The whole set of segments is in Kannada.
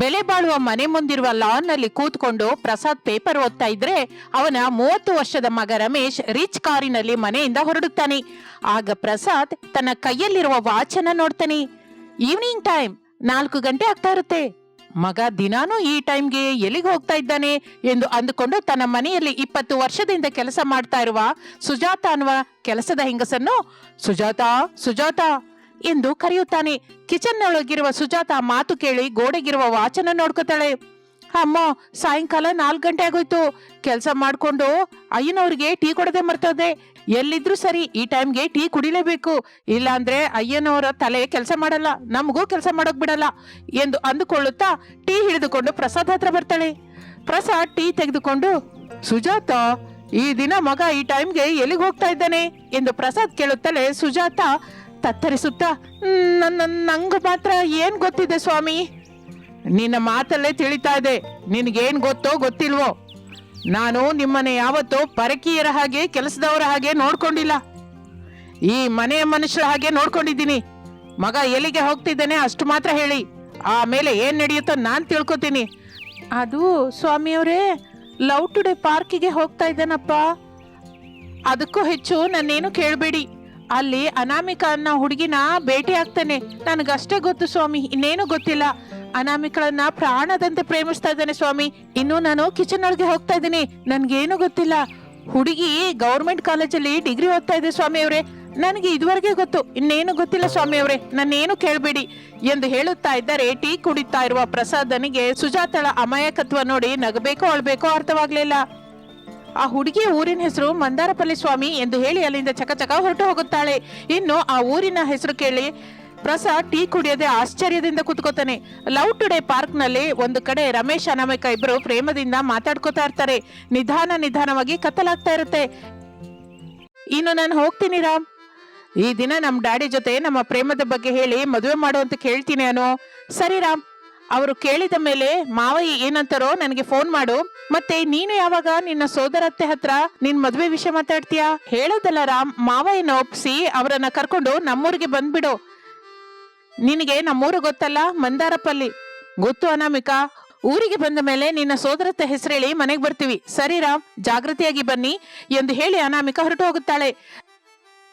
ಬೆಲೆ ಬಾಳುವ ಮನೆ ಮುಂದಿರುವ ಲಾನ್ನಲ್ಲಿ ಕೂತ್ಕೊಂಡು ಪ್ರಸಾದ್ ಪೇಪರ್ ಓದ್ತಾ ಇದ್ರೆ ಅವನ ಮೂವತ್ತು ವರ್ಷದ ಮಗ ರಮೇಶ್ ರಿಚ್ ಕಾರಿನಲ್ಲಿ ಮನೆಯಿಂದ ಹೊರಡುತ್ತಾನೆ. ಆಗ ಪ್ರಸಾದ್ ತನ್ನ ಕೈಯಲ್ಲಿರುವ ವಾಚನ್ನ ನೋಡ್ತಾನೆ. ಈವ್ನಿಂಗ್ ಟೈಮ್, ನಾಲ್ಕು ಗಂಟೆ ಆಗ್ತಾ ಇರುತ್ತೆ. ಮಗ ದಿನಾನೂ ಈ ಟೈಮ್ಗೆ ಎಲ್ಲಿಗೆ ಹೋಗ್ತಾ ಇದ್ದಾನೆ ಎಂದು ಅಂದುಕೊಂಡು ತನ್ನ ಮನೆಯಲ್ಲಿ ಇಪ್ಪತ್ತು ವರ್ಷದಿಂದ ಕೆಲಸ ಮಾಡ್ತಾ ಇರುವ ಸುಜಾತ ಅನ್ನುವ ಕೆಲಸದ ಹೆಂಗಸನ್ನು, ಸುಜಾತ ಸುಜಾತ ಎಂದು ಕರೆಯುತ್ತಾನೆ. ಕಿಚನ್ ಒಳಗಿರುವ ಸುಜಾತ ಮಾತು ಕೇಳಿ ಗೋಡೆಗಿರುವ ವಾಚನ ನೋಡ್ಕೋತಾಳೆ. ಅಮ್ಮ, ಸಾಯಂಕಾಲ ನಾಲ್ಕು ಗಂಟೆ ಆಗೋಯ್ತು. ಕೆಲಸ ಮಾಡ್ಕೊಂಡು ಅಯ್ಯನವ್ರಿಗೆ ಟೀ ಕೊಡದೆ ಮರ್ತದೆ. ಎಲ್ಲಿದ್ರು ಸರಿ, ಈ ಟೈಮ್ಗೆ ಟೀ ಕುಡಿಲೇಬೇಕು. ಇಲ್ಲಾಂದ್ರೆ ಅಯ್ಯನವರ ತಲೆ ಕೆಲಸ ಮಾಡಲ್ಲ. ನಮಗೂ ಕೆಲಸ ಮಾಡೋಕ್ ಬಿಡಲ್ಲ ಎಂದು ಅಂದುಕೊಳ್ಳುತ್ತಾ ಟೀ ಹಿಡಿದುಕೊಂಡು ಪ್ರಸಾದ್ ಹತ್ರ ಬರ್ತಾಳೆ. ಪ್ರಸಾದ್ ಟೀ ತೆಗೆದುಕೊಂಡು, ಸುಜಾತ, ಈ ದಿನ ಮಗ ಈ ಟೈಮ್ಗೆ ಎಲ್ಲಿಗೆ ಹೋಗ್ತಾ ಇದ್ದಾನೆ? ಎಂದು ಪ್ರಸಾದ್ ಕೇಳುತ್ತಲೇ ಸುಜಾತ ತತ್ತರಿಸುತ್ತಾ "ಹ್ಮ್, ನನ್ನ ನಂಗೆ ಮಾತ್ರ ಏನ್ ಗೊತ್ತಿದೆ ಸ್ವಾಮಿ? ನಿನ್ನ ಮಾತಲ್ಲೇ ತಿಳಿತಾ ಇದೆ ನಿನಗೇನ್ ಗೊತ್ತೋ ಗೊತ್ತಿಲ್ವೋ? ನಾನು ನಿಮ್ಮನೆ ಯಾವತ್ತೋ ಪರಕೀಯರ ಹಾಗೆ ಕೆಲಸದವರ ಹಾಗೆ ನೋಡ್ಕೊಂಡಿಲ್ಲ. ಈ ಮನೆಯ ಮನುಷ್ಯರ ಹಾಗೆ ನೋಡ್ಕೊಂಡಿದ್ದೀನಿ. ಮಗ ಎಲ್ಲಿಗೆ ಹೋಗ್ತಿದ್ದಾನೆ ಅಷ್ಟು ಮಾತ್ರ ಹೇಳಿ. ಆಮೇಲೆ ಏನ್ ನಡೆಯುತ್ತೋ ನಾನು ತಿಳ್ಕೊತೀನಿ. ಅದು ಸ್ವಾಮಿಯವರೇ ಲವ್ ಟುಡೇ ಪಾರ್ಕಿಗೆ ಹೋಗ್ತಾ ಇದ್ದಾನಪ್ಪ. ಅದಕ್ಕೂ ಹೆಚ್ಚು ನನ್ನೇನು ಕೇಳಬೇಡಿ. ಅಲ್ಲಿ ಅನಾಮಿಕ ಅನ್ನೋ ಹುಡುಗಿನ ಭೇಟಿ ಆಗ್ತಾನೆ. ನನಗಷ್ಟೇ ಗೊತ್ತು ಸ್ವಾಮಿ, ಇನ್ನೇನು ಗೊತ್ತಿಲ್ಲ. ಅನಾಮಿಕಳನ್ನ ಪ್ರಾಣದಂತೆ ಪ್ರೇಮಿಸ್ತಾ ಇದ್ದಾನೆ ಸ್ವಾಮಿ. ಇನ್ನು ನಾನು ಕಿಚನ್ ಒಳಗೆ ಹೋಗ್ತಾ ಇದ್ದೀನಿ. ನನ್ಗೇನು ಗೊತ್ತಿಲ್ಲ. ಹುಡುಗಿ ಗೌರ್ಮೆಂಟ್ ಕಾಲೇಜಲ್ಲಿ ಡಿಗ್ರಿ ಓದ್ತಾ ಇದೆ ಸ್ವಾಮಿ ಅವರೇ. ನನಗೆ ಇದುವರೆಗೆ ಗೊತ್ತು. ಇನ್ನೇನು ಗೊತ್ತಿಲ್ಲ ಸ್ವಾಮಿ ಅವರೇ. ನನ್ನೇನು ಕೇಳಬೇಡಿ. ಎಂದು ಹೇಳುತ್ತಾ ಇದ್ದರೆ ಟೀ ಕುಡಿತಾ ಇರುವ ಪ್ರಸಾದನಿಗೆ ಸುಜಾತಳ ಅಮಾಯಕತ್ವ ನೋಡಿ ನಗಬೇಕೋ ಅಳ್ಬೇಕೋ ಅರ್ಥವಾಗ್ಲಿಲ್ಲ. ಆ ಹುಡುಗಿಯ ಊರಿನ ಹೆಸರು ಮಂದಾರಪಲ್ಲಿ ಸ್ವಾಮಿ ಎಂದು ಹೇಳಿ ಅಲ್ಲಿಂದ ಚಕಚಕ ಹೊರಟು ಹೋಗುತ್ತಾಳೆ. ಇನ್ನು ಆ ಊರಿನ ಹೆಸರು ಕೇಳಿ ಪ್ರಸಾದ್ ಟೀ ಕುಡಿಯದೆ ಆಶ್ಚರ್ಯದಿಂದ ಕೂತ್ಕೋತಾನೆ. ಲವ್ ಟುಡೇ ಪಾರ್ಕ್ನಲ್ಲಿ ಒಂದು ಕಡೆ ರಮೇಶ್ ಅನಾಮಿಕ ಇಬ್ಬರು ಪ್ರೇಮದಿಂದ ಮಾತಾಡ್ಕೋತಾ ಇರ್ತಾರೆ. ನಿಧಾನ ನಿಧಾನವಾಗಿ ಕತ್ತಲಾಗ್ತಾ ಇರುತ್ತೆ. ಇನ್ನು ನಾನು ಹೋಗ್ತೀನಿ ರಾಮ್. ಈ ದಿನ ನಮ್ಮ ಡ್ಯಾಡಿ ಜೊತೆ ನಮ್ಮ ಪ್ರೇಮದ ಬಗ್ಗೆ ಹೇಳಿ ಮದುವೆ ಮಾಡು ಅಂತ ಕೇಳ್ತೀನಿ ಅನು. ಸರಿ ರಾಮ್. ಅವರು ಕೇಳಿದ ಮೇಲೆ, ಮಾವಯ್ಯ, ಏನಂತಾರೋ ನನಗೆ ಫೋನ್ ಮಾಡು. ಮತ್ತೆ ನೀನು ಯಾವಾಗ ನಿನ್ನ ಸೋದರತ್ತೆ ಹತ್ರ ನಿನ್ ಮದುವೆ ವಿಷಯ ಮಾತಾಡ್ತೀಯಾ? ಹೇಳೋದಲ್ಲ ರಾಮ್, ಮಾವಯ್ಯನ ಒಪ್ಸಿ ಅವರನ್ನ ಕರ್ಕೊಂಡು ನಮ್ಮೂರಿಗೆ ಬಂದ್ಬಿಡು. ನಿನಗೆ ನಮ್ಮೂರು ಗೊತ್ತಲ್ಲ? ಮಂದಾರಪಲ್ಲಿ. ಗೊತ್ತು ಅನಾಮಿಕಾ. ಊರಿಗೆ ಬಂದ ಮೇಲೆ ನಿನ್ನ ಸೋದರತ್ತೆ ಹೆಸರೇಳಿ ಮನೆಗೆ ಬರ್ತೀವಿ. ಸರಿ ರಾಮ್ ಜಾಗೃತಿಯಾಗಿ ಬನ್ನಿ. ಎಂದು ಹೇಳಿ ಅನಾಮಿಕಾ ಹೊರಟು ಹೋಗುತ್ತಾಳೆ.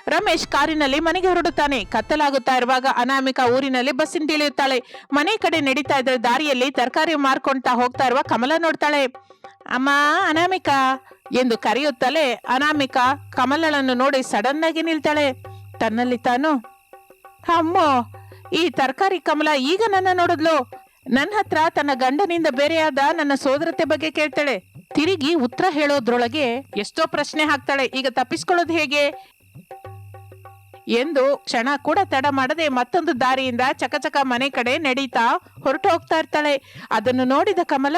ರಮೇಶ್ ಕಾರಿನಲ್ಲಿ ಮನೆಗೆ ಹೊರಡುತ್ತಾನೆ. ಕತ್ತಲಾಗುತ್ತಾ ಇರುವಾಗ ಅನಾಮಿಕಾ ಊರಿನಲ್ಲಿ ಬಸ್ ಇಳಿಯುತ್ತಾಳೆ ಮನೆ ಕಡೆ ನಡೀತಾ ಇದ್ದ ದಾರಿಯಲ್ಲಿ ತರಕಾರಿ ಮಾರ್ಕೊಂತಾ ಹೋಗ್ತಾ ಇರುವ ಕಮಲ ನೋಡ್ತಾಳೆ. ಅಮ್ಮ, ಅನಾಮಿಕಾ! ಎಂದು ಕರೆಯುತ್ತಲೇ ಅನಾಮಿಕಾ ಕಮಲಳನ್ನು ನೋಡಿ ಸಡನ್ ಆಗಿ ನಿಲ್ತಾಳೆ. ತನ್ನಲ್ಲಿ ತಾನು? ಅಮ್ಮ, ಈ ತರಕಾರಿ ಕಮಲ ಈಗ ನನ್ನ ನೋಡಿದ್ಲು. ನನ್ನ ಹತ್ರ ತನ್ನ ಗಂಡನಿಂದ ಬೇರೆಯಾದ ನನ್ನ ಸೋದರತೆ ಬಗ್ಗೆ ಕೇಳ್ತಾಳೆ. ತಿರುಗಿ ಉತ್ತರ ಹೇಳೋದ್ರೊಳಗೆ ಎಷ್ಟೋ ಪ್ರಶ್ನೆ ಹಾಕ್ತಾಳೆ. ಈಗ ತಪ್ಪಿಸ್ಕೊಳ್ಳೋದು ಹೇಗೆ? ಎಂದು ಕ್ಷಣ ಕೂಡ ತಡ ಮಾಡದೆ ಮತ್ತೊಂದು ದಾರಿಯಿಂದ ಚಕಚಕ ಮನೆ ಕಡೆ ನಡೀತಾ ಹೊರಟು ಹೋಗ್ತಾ ಇರ್ತಾಳೆ. ಅದನ್ನು ನೋಡಿದ ಕಮಲ,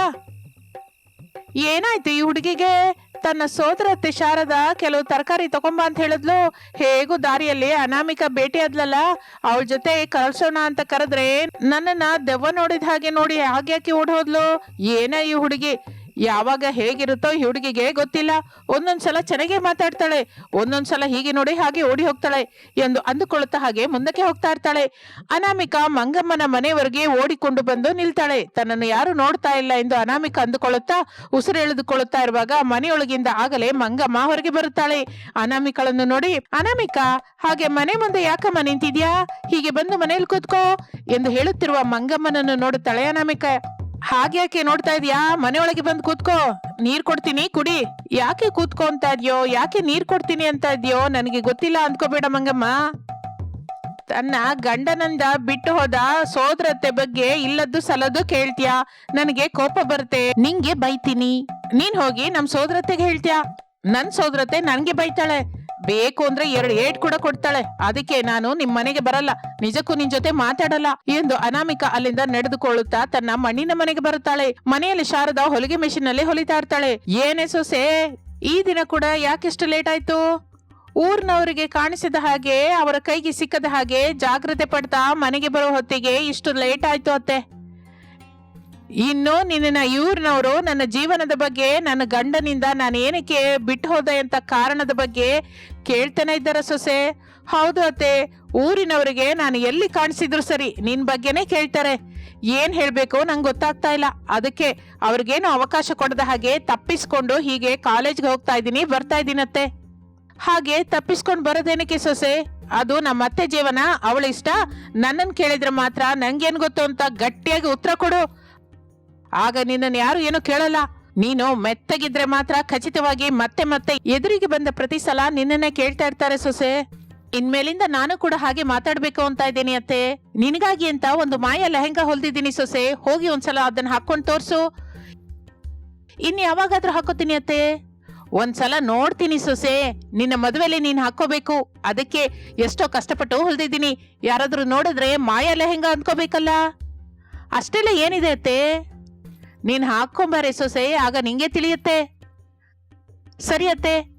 ಏನಾಯ್ತು ಈ ಹುಡುಗಿಗೆ? ತನ್ನ ಸೋದರ ಶಾರದ ಕೆಲವು ತರಕಾರಿ ತಗೊಂಬ ಅಂತ ಹೇಳಿದ್ಲು. ಹೇಗೂ ದಾರಿಯಲ್ಲಿ ಅನಾಮಿಕ ಭೇಟಿ ಆದ್ಲಲ್ಲ? ಅವಳ ಜೊತೆ ಕಳ್ಸೋಣ ಅಂತ ಕರೆದ್ರೆ ನನ್ನನ್ನ ದೆವ್ವ ನೋಡಿದ ಹಾಗೆ ನೋಡಿ, ಹಾಗ್ಯಾಕೆ ಓಡ್ ಹೋದ್ಲು ಏನ ಈ ಹುಡುಗಿ? ಯಾವಾಗ ಹೇಗಿರುತ್ತೋ ಹುಡುಗಿಗೆ ಗೊತ್ತಿಲ್ಲ. ಒಂದೊಂದ್ಸಲ ಚೆನ್ನಾಗೇ ಮಾತಾಡ್ತಾಳೆ. ಒಂದೊಂದ್ಸಲ ಹೀಗೆ ನೋಡಿ ಹಾಗೆ ಓಡಿ ಹೋಗ್ತಾಳೆ ಎಂದು ಅಂದುಕೊಳ್ಳುತ್ತಾ ಹಾಗೆ ಮುಂದಕ್ಕೆ ಹೋಗ್ತಾ ಇರ್ತಾಳೆ. ಅನಾಮಿಕಾ ಮಂಗಮ್ಮನ ಮನೆಯವರೆಗೆ ಓಡಿಕೊಂಡು ಬಂದು ನಿಲ್ತಾಳೆ. ತನ್ನನ್ನು ಯಾರು ನೋಡ್ತಾ ಇಲ್ಲ ಎಂದು ಅನಾಮಿಕಾ ಅಂದುಕೊಳ್ಳುತ್ತಾ ಉಸಿರು ಎಳೆದುಕೊಳ್ಳುತ್ತಾ ಇರುವಾಗ ಮನೆಯೊಳಗಿಂದ ಆಗಲೇ ಮಂಗಮ್ಮ ಹೊರಗೆ ಬರುತ್ತಾಳೆ. ಅನಾಮಿಕಳನ್ನು ನೋಡಿ, ಅನಾಮಿಕಾ, ಹಾಗೆ ಮನೆ ಮುಂದೆ ಯಾಕಮ್ಮ ನಿಂತಿದ್ಯಾ? ಹೀಗೆ ಬಂದು ಮನೆಯಲ್ಲಿ ಕೂತ್ಕೋ ಎಂದು ಹೇಳುತ್ತಿರುವ ಮಂಗಮ್ಮನನ್ನು ನೋಡುತ್ತಾಳೆ ಅನಾಮಿಕಾ. ಹಾಗ್ಯಾಕೆ ನೋಡ್ತಾ ಇದೀಯಾ? ಮನೆಯೊಳಗೆ ಬಂದು ಕೂತ್ಕೋ. ನೀರ್ ಕೊಡ್ತೀನಿ, ಕುಡಿ. ಯಾಕೆ ಕೂತ್ಕೋ ಅಂತ ಇದ್ಯೋ? ಯಾಕೆ ನೀರ್ ಕೊಡ್ತೀನಿ ಅಂತ ಇದ್ಯೋ? ನನಗೆ ಗೊತ್ತಿಲ್ಲ ಅಂದ್ಕೋಬೇಡ ಮಂಗಮ್ಮ. ತನ್ನ ಗಂಡನಂದ ಬಿಟ್ಟು ಹೋದ ಸೋದರತೆ ಬಗ್ಗೆ ಇಲ್ಲದ್ದು ಸಲದ್ದು ಕೇಳ್ತೀಯ? ನನಗೆ ಕೋಪ ಬರುತ್ತೆ. ನಿಂಗೆ ಬೈತೀನಿ. ನೀನ್ ಹೋಗಿ ನಮ್ ಸೋದರತೆಗೆ ಹೇಳ್ತೀಯ? ನನ್ ಸೋದರತೆ ನನ್ಗೆ ಬೈತಾಳೆ. ಬೇಕು ಅಂದ್ರೆ ಎರಡು ಏಟ್ ಕೂಡ ಕೊಡ್ತಾಳೆ. ಅದಕ್ಕೆ ನಾನು ನಿಮ್ ಮನೆಗೆ ಬರಲ್ಲ. ನಿಜಕ್ಕೂ ನಿನ್ ಜೊತೆ ಮಾತಾಡಲ್ಲ. ಎಂದು ಅನಾಮಿಕಾ ಅಲ್ಲಿಂದ ನಡೆದುಕೊಳ್ಳುತ್ತಾ ತನ್ನ ಮಣ್ಣಿನ ಮನೆಗೆ ಬರುತ್ತಾಳೆ. ಮನೆಯಲ್ಲಿ ಶಾರದಾ ಹೊಲಿಗೆ ಮೆಷಿನ್ನಲ್ಲಿ ಹೊಲಿತಾ ಇರ್ತಾಳೆ. ಏನೇ ಸೊಸೆ, ಈ ದಿನ ಕೂಡ ಯಾಕೆಷ್ಟು ಲೇಟ್ ಆಯ್ತು? ಊರ್ನವರಿಗೆ ಕಾಣಿಸಿದ ಹಾಗೆ, ಅವರ ಕೈಗೆ ಸಿಕ್ಕದ ಹಾಗೆ ಜಾಗ್ರತೆ ಪಡ್ತಾ ಮನೆಗೆ ಬರೋ ಹೊತ್ತಿಗೆ ಇಷ್ಟು ಲೇಟ್ ಆಯ್ತು ಅತ್ತೆ. ಇನ್ನು ನಿನ್ನ ಇವ್ರನವರು ನನ್ನ ಜೀವನದ ಬಗ್ಗೆ, ನನ್ನ ಗಂಡನಿಂದ ನಾನು ಏನಕ್ಕೆ ಬಿಟ್ಟು ಹೋದೆ ಅಂತ ಕಾರಣದ ಬಗ್ಗೆ ಕೇಳ್ತಾನೆ ಇದ್ದಾರ ಸೊಸೆ? ಹೌದು ಅತ್ತೆ, ಊರಿನವರಿಗೆ ನಾನು ಎಲ್ಲಿ ಕಾಣಿಸಿದ್ರು ಸರಿ, ನಿನ್ ಬಗ್ಗೆನೇ ಕೇಳ್ತಾರೆ. ಏನ್ ಹೇಳಬೇಕು ನಂಗೆ ಗೊತ್ತಾಗ್ತಾ ಇಲ್ಲ. ಅದಕ್ಕೆ ಅವ್ರಿಗೇನು ಅವಕಾಶ ಕೊಡದ ಹಾಗೆ ತಪ್ಪಿಸ್ಕೊಂಡು ಹೀಗೆ ಕಾಲೇಜ್ಗೆ ಹೋಗ್ತಾ ಇದ್ದೀನಿ, ಬರ್ತಾ ಇದ್ದೀನತ್ತೆ ಹಾಗೆ ತಪ್ಪಿಸ್ಕೊಂಡು ಬರೋದೇನಕ್ಕೆ ಸೊಸೆ? ಅದು ನಮ್ಮ ಅತ್ತೆ ಜೀವನ, ಅವಳ ಇಷ್ಟ. ನನ್ನನ್ ಕೇಳಿದ್ರೆ ಮಾತ್ರ ನಂಗೇನು ಗೊತ್ತು ಅಂತ ಗಟ್ಟಿಯಾಗಿ ಉತ್ತರ ಕೊಡು. ಆಗ ನಿನ್ನನ್ನು ಯಾರು ಏನು ಕೇಳಲ್ಲ. ನೀನು ಮೆತ್ತಗಿದ್ರೆ ಮಾತ್ರ ಖಚಿತವಾಗಿ ಮತ್ತೆ ಮತ್ತೆ ಎದುರಿಗೆ ಬಂದ ಪ್ರತಿ ಸಲ ನಿನ್ನನ್ನೇ ಕೇಳ್ತಾ ಇರ್ತಾರೆ ಸೊಸೆ. ಇನ್ಮೇಲಿಂದ ನಾನು ಕೂಡ ಹಾಗೆ ಮಾತಾಡ್ಬೇಕು ಅಂತ ಇದ್ದೀನಿ ಅತ್ತೆ. ನಿನಗಾಗಿ ಅಂತ ಒಂದು ಮಾಯ ಲೆಹೆಂಗಾ ಹೊಲ್ದಿದ್ದೀನಿ ಸೊಸೆ. ಹೋಗಿ ಒಂದ್ಸಲ ಅದನ್ನ ಹಾಕೊಂಡು ತೋರ್ಸು. ಇನ್ ಯಾವಾಗಾದ್ರೂ ಹಾಕೋತೀನಿ ಅತ್ತೆ. ಒಂದ್ಸಲ ನೋಡ್ತೀನಿ ಸೊಸೆ. ನಿನ್ನ ಮದುವೆಲಿ ನೀನ್ ಹಾಕೋಬೇಕು ಅದಕ್ಕೆ ಎಷ್ಟೋ ಕಷ್ಟಪಟ್ಟು ಹೊಲ್ದಿದ್ದೀನಿ. ಯಾರಾದ್ರೂ ನೋಡಿದ್ರೆ ಮಾಯ ಲೆಹೆಂಗಾ ಅನ್ಕೋಬೇಕಲ್ಲ. ಅಷ್ಟೆಲ್ಲ ಏನಿದೆ ಅತ್ತೆ? ನೀನ್ ಹಾಕೊಂಬಾರೆ ಸೊಸೆ, ಆಗ ನಿಂಗೆ ತಿಳಿಯುತ್ತೆ. ಸರಿಯತ್ತೆ